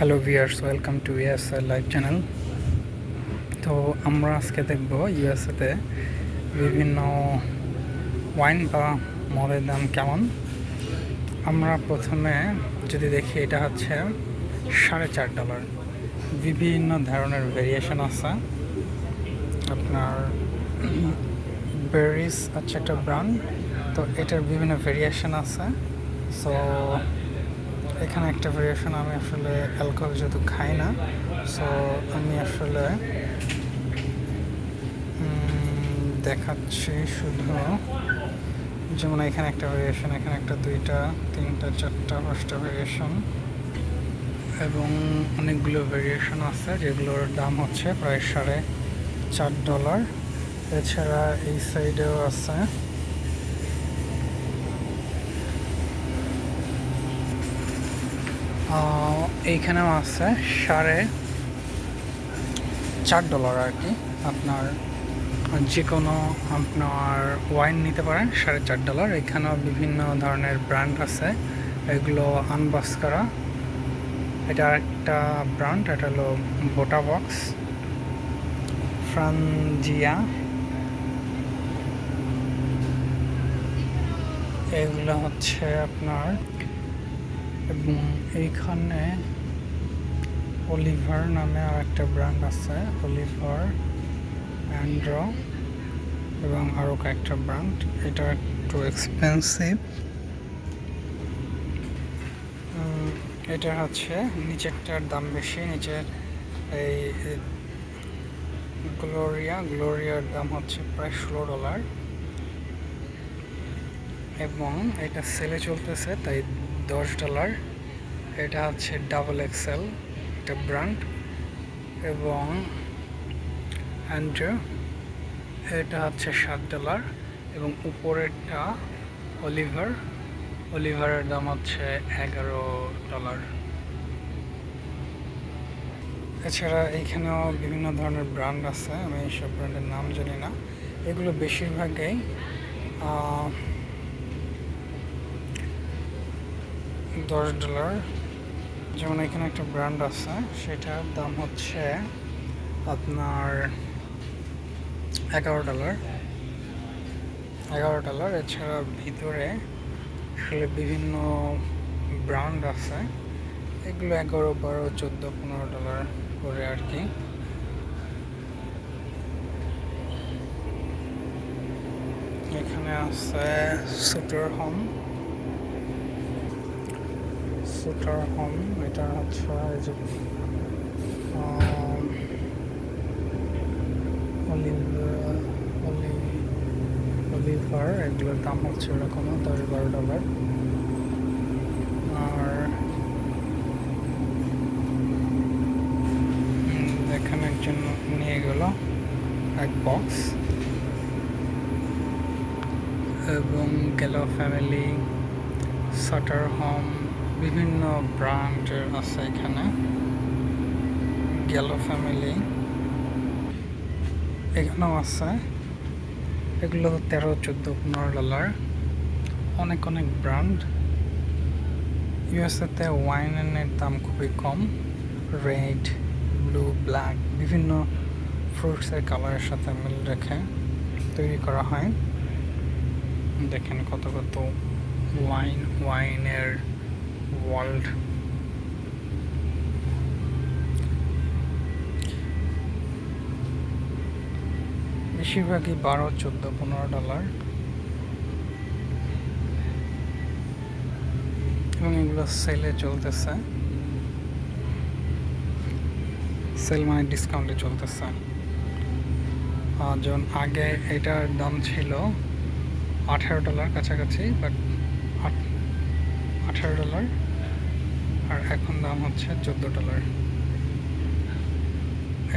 Hello viewers welcome to US live channel তো আমরা আজকে দেখব ইউএসএতে বিভিন্ন ওয়াইন বা মদের দাম কেমন। আমরা প্রথমে যদি দেখি, এটা হচ্ছে সাড়ে চার ডলার বিভিন্ন ধরনের ভেরিয়েশন আছে। আপনার বেরিস হচ্ছে একটা ব্র্যান্ড তো এটার বিভিন্ন ভেরিয়েশন আছে। সো এখানে একটা ভেরিয়েশন আমি আসলে অ্যালকোহল যেহেতু খাই না সো আমি আসলে দেখাচ্ছি শুধু, যেমন এখানে একটা ভেরিয়েশন এখানে একটা দুইটা, তিনটা, চারটা, পাঁচটা ভেরিয়েশন এবং অনেকগুলো ভেরিয়েশন আছে, যেগুলোর দাম হচ্ছে প্রায় সাড়ে চার ডলার এছাড়া এই সাইডেও আছে এইখানেও আছে সাড়ে চার ডলার আর কি। আপনার যে কোনো আপনার ওয়াইন নিতে পারেন, সাড়ে চার ডলার। এখানেও বিভিন্ন ধরনের ব্র্যান্ড আছে, এগুলো আনবাস করা। এটা একটা ব্র্যান্ড, এটা হলো বোটা বক্স ফ্রানজিয়া এগুলো হচ্ছে আপনার এবং এইখানে অলিভার নামে আর একটা ব্র্যান্ড আছে অলিভার অ্যান্ড্র এবং আরও কয়েকটা ব্র্যান্ড এটা একটু এক্সপেন্সিভ এটা হচ্ছে নিচেরটার দাম বেশি, নিচের এই গ্লোরিয়া গ্লোরিয়ার দাম হচ্ছে প্রায় ষোলো ডলার এবং এটা সেলে চলতেছে, তাই দশ ডলার। এটা হচ্ছে ডাবল এক্সেল একটা ব্র্যান্ড। এবং অ্যান্ড্রু, এটা হচ্ছে সাত ডলার। এবং উপরেরটা অলিভার। অলিভারের দাম হচ্ছে এগারো ডলার। এছাড়া এইখানেও বিভিন্ন ধরনের ব্র্যান্ড আছে, আমি এইসব ব্র্যান্ডের নাম জানি না। এগুলো বেশিরভাগই দশ ডলার। যেমন এখানে একটা ব্র্যান্ড আছে, সেটার দাম হচ্ছে আপনার এগারো ডলার। এগারো ডলার, এছাড়া ভিতরে আসলে বিভিন্ন ব্র্যান্ড আছে। এগুলো এগারো, বারো, চোদ্দ, পনেরো ডলার করে আর কি। এখানে আছে সুটার হোম। সুটার হোম এটা হচ্ছে যে অলিভ অলিভ অলিভার এগুলোর দাম হচ্ছে এরকম দশ বারো ডলার। আর এখানে একজন নিয়ে গেল এক বক্স এবং গেল ফ্যামিলি সাটার হোম বিভিন্ন ব্র্যান্ডের আছে এখানে। গেল ফ্যামিলি এখানেও আছে। এগুলো তেরো, চোদ্দ, পনেরো ডলার অনেক অনেক ব্র্যান্ড ইউএসএতে ওয়াইনের দাম খুবই কম। রেড ব্লু ব্ল্যাক বিভিন্ন ফ্রুটসের কালারের সাথে মিল রেখে তৈরি করা হয়। দেখেন কত কত ওয়াইন ওয়াইনের ওয়ার্ল্ড। বেশিরভাগই বারো, চোদ্দ, পনেরো ডলার এবং এগুলো সেলে চলতেছে। সেল মানে ডিসকাউন্টে চলতেছে। যেমন আগে এটার দাম ছিল আঠারো ডলার কাছাকাছি বাট আঠারো ডলার, আর এখন দাম হচ্ছে চোদ্দ ডলার।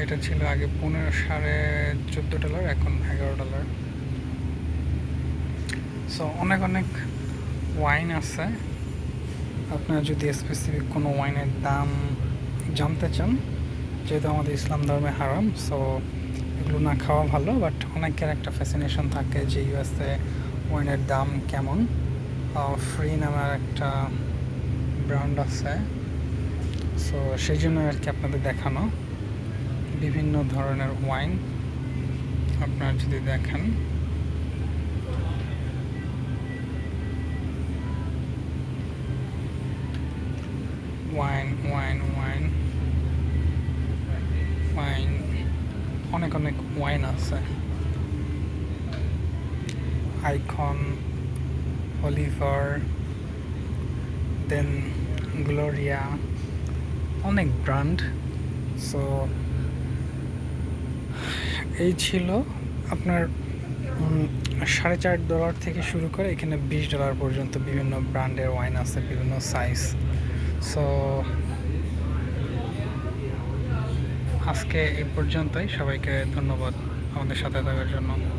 এটা ছিল আগে পনেরো সাড়ে চোদ্দ ডলার, এখন এগারো ডলার। সো অনেক অনেক ওয়াইন আছে। আপনারা যদি স্পেসিফিক কোনো ওয়াইনের দাম জানতে চান, যেহেতু আমাদের ইসলাম ধর্মে হারাম সো এগুলো না খাওয়া ভালো বাট অনেকের একটা ফ্যাসিনেশন থাকে যে ইউএসএ ওয়াইনের দাম কেমন। ফ্রি নামের একটা ব্র্যান্ড আছে। সো সেই জন্য আর কি আপনাদের দেখানো। বিভিন্ন ধরনের ওয়াইন আপনারা যদি দেখেন। ওয়াইন ওয়াইন ওয়াইন ওয়াইন অনেক অনেক ওয়াইন আছে। আইকন অলিভার দেন গ্লোরিয়া অনেক ব্র্যান্ড সো এই ছিল আপনার সাড়ে চার ডলার থেকে শুরু করে এখানে বিশ ডলার পর্যন্ত বিভিন্ন ব্র্যান্ডের ওয়াইন আছে, বিভিন্ন সাইজ সো আজকে এই পর্যন্তই, সবাইকে ধন্যবাদ আমাদের সাথে থাকার জন্য।